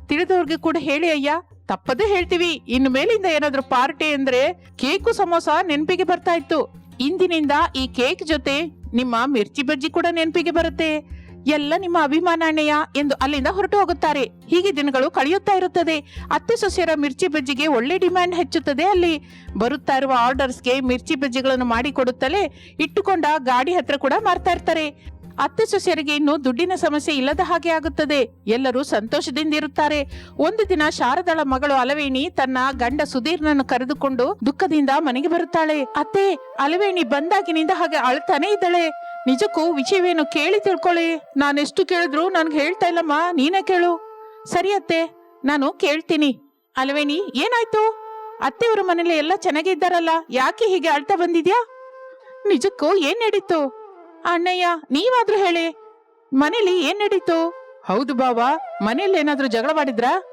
ತಿಳಿದವ್ರಿಗೆ ಕೂಡ ಹೇಳಿ ಅಯ್ಯ. ತಪ್ಪದೇ ಹೇಳ್ತೀವಿ. ಇನ್ನು ಮೇಲಿಂದ ಏನಾದ್ರೂ ಪಾರ್ಟಿ ಅಂದ್ರೆ ಕೇಕು ಸಮೋಸ ನೆನಪಿಗೆ ಬರ್ತಾ ಇತ್ತು. ಇಂದಿನಿಂದ ಈ ಕೇಕ್ ಜೊತೆ ನಿಮ್ಮ ಮಿರ್ಚಿ ಬಜ್ಜಿ ಕೂಡ ನೆನಪಿಗೆ ಬರುತ್ತೆ. ಎಲ್ಲ ನಿಮ್ಮ ಅಭಿಮಾನ ಅಣ್ಣಯ್ಯ ಎಂದು ಅಲ್ಲಿಂದ ಹೊರಟು ಹೋಗುತ್ತಾರೆ. ಹೀಗೆ ದಿನಗಳು ಕಳೆಯುತ್ತಾ ಇರುತ್ತದೆ. ಅತ್ತೆ ಸೊಸೆಯರ ಮಿರ್ಚಿ ಬಜ್ಜಿಗೆ ಒಳ್ಳೆ ಡಿಮ್ಯಾಂಡ್ ಹೆಚ್ಚುತ್ತದೆ ಅಲ್ಲಿ. ಬರುತ್ತಾ ಇರುವ ಆರ್ಡರ್ಸ್ಗೆ ಮಿರ್ಚಿ ಬಜ್ಜಿಗಳನ್ನು ಮಾಡಿಕೊಡುತ್ತಲೇ ಇಟ್ಟುಕೊಂಡ ಗಾಡಿ ಹತ್ರ ಕೂಡ ಮಾರ್ತಾ ಇರ್ತಾರೆ. ಅತ್ತೆ ಸೊಸೆಯರಿಗೆ ಇನ್ನು ದುಡ್ಡಿನ ಸಮಸ್ಯೆ ಇಲ್ಲದ ಹಾಗೆ ಆಗುತ್ತದೆ. ಎಲ್ಲರೂ ಸಂತೋಷದಿಂದ ಇರುತ್ತಾರೆ. ಒಂದು ದಿನ ಶಾರದಳ ಮಗಳು ಅಲವೇಣಿ ತನ್ನ ಗಂಡ ಸುಧೀರ್ನನ್ನು ಕರೆದುಕೊಂಡು ದುಃಖದಿಂದ ಮನೆಗೆ ಬರುತ್ತಾಳೆ. ಅತ್ತೆ, ಅಲವೇಣಿ ಬಂದಾಗಿನಿಂದ ಹಾಗೆ ಅಳ್ತಾನೆ ಇದ್ದಾಳೆ. ನಿಜಕ್ಕೂ ವಿಷಯವೇನು ಕೇಳಿ ತಿಳ್ಕೊಳ್ಳಿ ನಾನೆಷ್ಟು ಕೇಳಿದ್ರು ನನ್ಗೆ ಹೇಳ್ತಾ ಇಲ್ಲಮ್ಮ, ನೀನೇ ಕೇಳು. ಸರಿ ಅತ್ತೆ, ನಾನು ಕೇಳ್ತೀನಿ. ಅಲವೇಣಿ, ಏನಾಯ್ತು? ಅತ್ತೆಯವರ ಮನೇಲಿ ಎಲ್ಲ ಚೆನ್ನಾಗಿದ್ದಾರಲ್ಲ ಯಾಕೆ ಹೀಗೆ ಅಳ್ತಾ ಬಂದಿದ್ಯಾ? ನಿಜಕ್ಕೂ ಏನ್ ನಡೀತು? ಅಣ್ಣಯ್ಯ ನೀವಾದ್ರೂ ಹೇಳಿ. ಮನೇಲಿ ಏನ್ ನಡೀತು? ಹೌದು ಬಾವಾ ಮನೇಲಿ ಏನಾದ್ರೂ ಜಗಳವಾಡಿದ್ರಾ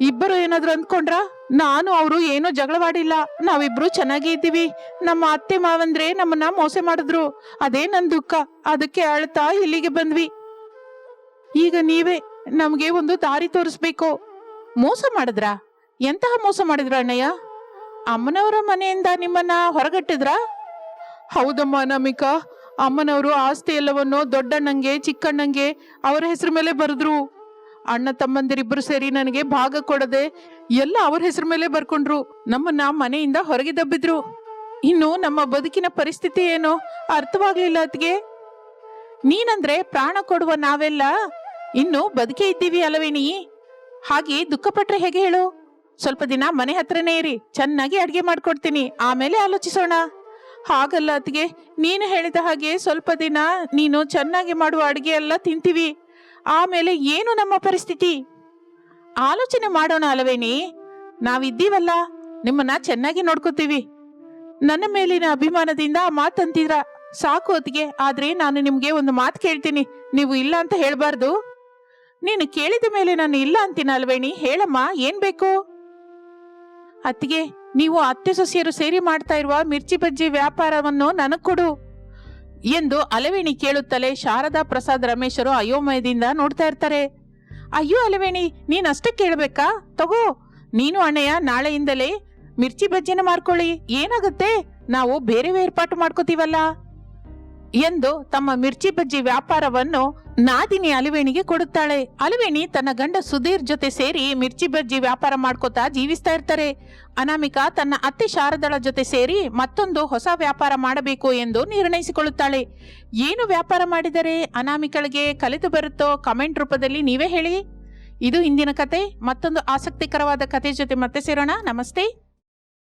ಇಬ್ಬರು ಏನಾದ್ರೂ ಅಂದ್ಕೊಂಡ್ರ? ನಾನು ಅವರು ಏನೂ ಜಗಳವಾಡಿಲ್ಲ ನಾವಿಬ್ರು ಚೆನ್ನಾಗಿ ಇದ್ದೀವಿ. ನಮ್ಮ ಅತ್ತೆ ಮಾವಂದ್ರೆ ನಮ್ಮನ್ನ ಮೋಸ ಮಾಡಿದ್ರು. ಅದೇ ನನ್ ದುಃಖ. ಅದಕ್ಕೆ ಅಳ್ತಾ ಇಲ್ಲಿಗೆ ಬಂದ್ವಿ. ಈಗ ನೀವೇ ನಮ್ಗೆ ಒಂದು ದಾರಿ ತೋರಿಸ್ಬೇಕು. ಮೋಸ ಮಾಡಿದ್ರಾ? ಎಂತಹ ಮೋಸ ಮಾಡಿದ್ರ ಅಣ್ಣಯ್ಯ? ಅಮ್ಮನವರ ಮನೆಯಿಂದ ನಿಮ್ಮನ್ನ ಹೊರಗಟ್ಟಿದ್ರಾ? ಹೌದಮ್ಮ ನಮಿಕಾ ಅಮ್ಮನವರು ಆಸ್ತಿ ಎಲ್ಲವನ್ನು ದೊಡ್ಡಣ್ಣಂಗೆ, ಚಿಕ್ಕಣ್ಣಂಗೆ ಅವರ ಹೆಸರು ಮೇಲೆ ಬರೆದ್ರು. ಅಣ್ಣ ತಮ್ಮಂದಿರಿಬ್ಬರು ಸೇರಿ ನನಗೆ ಭಾಗ ಕೊಡದೆ ಎಲ್ಲ ಅವ್ರ ಹೆಸರು ಮೇಲೆ ಬರ್ಕೊಂಡ್ರು. ನಮ್ಮನ್ನ ಮನೆಯಿಂದ ಹೊರಗೆ ದಬ್ಬಿದ್ರು. ಇನ್ನು ನಮ್ಮ ಬದುಕಿನ ಪರಿಸ್ಥಿತಿ ಏನು? ಅರ್ಥವಾಗ್ಲಿಲ್ಲ ಅದ್ಗೆ ನೀನಂದ್ರೆ ಪ್ರಾಣ ಕೊಡುವ ನಾವೆಲ್ಲ? ಇನ್ನು ಬದುಕೇ ಇದ್ದೀವಿ ಅಲವೇನಿ ಹಾಗೆ ದುಃಖಪಟ್ರೆ ಹೇಗೆ ಹೇಳು? ಸ್ವಲ್ಪ ದಿನ ಮನೆ ಹತ್ರನೇ ಇರಿ. ಚೆನ್ನಾಗಿ ಅಡ್ಗೆ ಮಾಡ್ಕೊಡ್ತೀನಿ. ಆಮೇಲೆ ಆಲೋಚಿಸೋಣ. ಹಾಗಲ್ಲ ಅತ್ಗೆ ನೀನು ಹೇಳಿದ ಹಾಗೆ ಸ್ವಲ್ಪ ದಿನ ನೀನು ಚೆನ್ನಾಗಿ ಮಾಡುವ ಅಡುಗೆ ಎಲ್ಲ ತಿಂತೀವಿ. ಆಮೇಲೆ ಏನು ನಮ್ಮ ಪರಿಸ್ಥಿತಿ? ಆಲೋಚನೆ ಮಾಡೋಣ ಅಲವೇನಿ ನಾವಿದ್ದೀವಲ್ಲ, ನಿಮ್ಮನ್ನ ಚೆನ್ನಾಗಿ ನೋಡ್ಕೋತೀವಿ. ನನ್ನ ಮೇಲಿನ ಅಭಿಮಾನದಿಂದ ಆ ಮಾತಂತಿದ್ರ ಸಾಕು ಅತ್ತಿಗೆ, ಆದ್ರೆ ನಾನು ನಿಮ್ಗೆ ಒಂದು ಮಾತು ಕೇಳ್ತೀನಿ. ನೀವು ಇಲ್ಲ ಅಂತ ಹೇಳ್ಬಾರ್ದು. ನೀನು ಕೇಳಿದ ಮೇಲೆ ನಾನು ಇಲ್ಲ ಅಂತೀನ ಅಲ್ವೇಣಿ ಹೇಳಮ್ಮ, ಏನ್ ಬೇಕು? ಅತ್ತಿಗೆ ನೀವು ಅತ್ತೆ ಸೊಸೆಯರು ಸೇರಿ ಮಾಡ್ತಾ ಇರುವ ಮಿರ್ಚಿ ಬಜ್ಜಿ ವ್ಯಾಪಾರವನ್ನು ನನಗೆ ಕೊಡು ಎಂದು ಅಲವೇಣಿ ಕೇಳುತ್ತಲೇ ಶಾರದಾ ಪ್ರಸಾದ್ ರಮೇಶರು ಅಯೋಮಯದಿಂದ ನೋಡ್ತಾ ಇರ್ತಾರೆ. ಅಯ್ಯೋ ಅಲವೇಣಿ, ನೀನ್ ಅಷ್ಟೇ ಕೇಳ್ಬೇಕಾ? ತಗೋ, ನೀನು ಅಣ್ಣಯ್ಯ, ನಾಳೆಯಿಂದಲೇ ಮಿರ್ಚಿ ಬಜ್ಜಿನ ಮಾರ್ಕೊಳ್ಳಿ. ಏನಾಗುತ್ತೆ? ನಾವು ಬೇರೆ ಏರ್ಪಾಟು ಮಾಡ್ಕೋತೀವಲ್ಲ. ಎಂದು ತಮ್ಮ ಮಿರ್ಚಿ ಬಜ್ಜಿ ವ್ಯಾಪಾರವನ್ನು ನಾದಿನಿ ಅಲುವೇಣಿಗೆ ಕೊಡುತ್ತಾಳೆ. ಅಲಿವೇಣಿ ತನ್ನ ಗಂಡ ಸುಧೀರ್ ಜೊತೆ ಸೇರಿ ಮಿರ್ಚಿ ಬಜ್ಜಿ ವ್ಯಾಪಾರ ಮಾಡ್ಕೋತಾ ಜೀವಿಸ್ತಾ ಇರ್ತಾರೆ. ಅನಾಮಿಕಾ ತನ್ನ ಅತ್ತೆ ಶಾರದಳ ಜೊತೆ ಸೇರಿ ಮತ್ತೊಂದು ಹೊಸ ವ್ಯಾಪಾರ ಮಾಡಬೇಕು ಎಂದು ನಿರ್ಣಯಿಸಿಕೊಳ್ಳುತ್ತಾಳೆ. ಏನು ವ್ಯಾಪಾರ ಮಾಡಿದರೆ ಅನಾಮಿಕಳಿಗೆ ಕಲಿತು ಬರುತ್ತೋ ಕಮೆಂಟ್ ರೂಪದಲ್ಲಿ ನೀವೇ ಹೇಳಿ. ಇದು ಇಂದಿನ ಕತೆ. ಮತ್ತೊಂದು ಆಸಕ್ತಿಕರವಾದ ಕತೆ ಜೊತೆ ಮತ್ತೆ ಸೇರೋಣ. ನಮಸ್ತೆ.